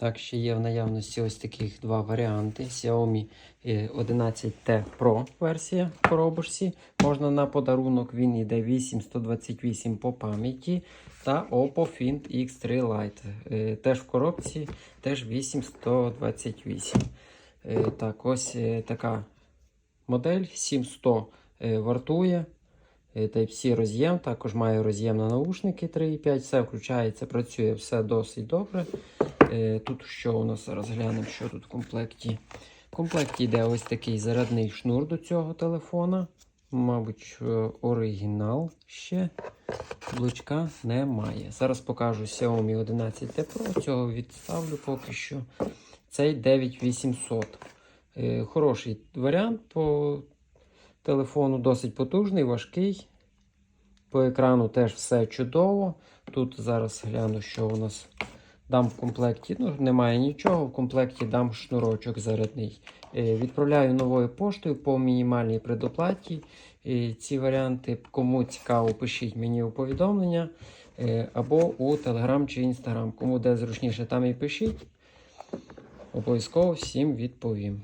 Так, ще є в наявності ось таких два варіанти. Xiaomi е, 11T Pro версія в коробочці. Можна на подарунок, він йде 8128 по пам'яті. Та Oppo Find X3 Lite. Е, Теж в коробці, теж 8128. Е, Так, ось е, така модель 7100 е, вартує. Type-C роз'єм, також має роз'єм на наушники 3.5, все включається, працює все досить добре. Е, Тут що у нас зараз глянемо, що тут в комплекті. В комплекті йде ось такий зарядний шнур до цього телефона. Мабуть, е, оригінал ще. Блочка немає. Зараз покажу Xiaomi 11 Pro. Цього відставлю поки що. Цей 9800. Е, Хороший варіант по телефону, досить потужний, важкий. По екрану теж все чудово. Тут зараз гляну, що у нас дам в комплекті. Ну, немає нічого. В комплекті дам шнурочок зарядний. Е, Відправляю новою поштою по мінімальній предоплаті. Е, Ці варіанти, кому цікаво, пишіть мені у повідомлення е, або у Telegram чи Instagram. Кому де зручніше, там і пишіть. Обов'язково всім відповім.